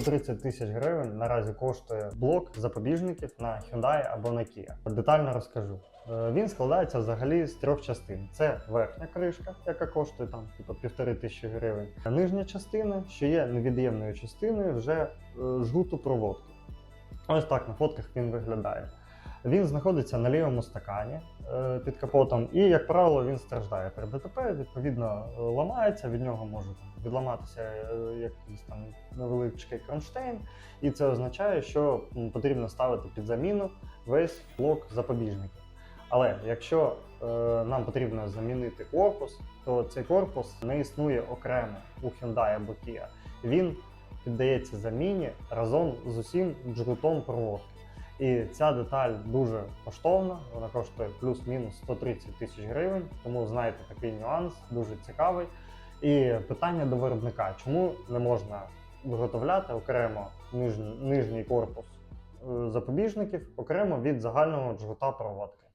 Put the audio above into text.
130 тисяч гривень наразі коштує блок запобіжників на Hyundai або на Kia. Детально розкажу. Е, Він складається взагалі з трьох частин: це верхня кришка, яка коштує там типу півтори тисячі гривень. А нижня частина, що є невід'ємною частиною вже е, жгуту проводки. Ось так на фотках він виглядає. Він знаходиться на лівому стакані е, під капотом, і, як правило, він страждає при ДТП, відповідно, е, ламається, від нього може відламатися е, якийсь там невеличкий кронштейн, і це означає, що потрібно ставити під заміну весь блок запобіжників. Але якщо нам потрібно замінити корпус, то цей корпус не існує окремо у Hyundai або Kia. Він піддається заміні разом з усім джгутом проводки. І ця деталь дуже коштовна, вона коштує плюс-мінус 130 тисяч гривень, тому знаєте такий нюанс, дуже цікавий. І питання до виробника: чому не можна виготовляти окремо нижній, корпус е, запобіжників окремо від загального джгута проводки?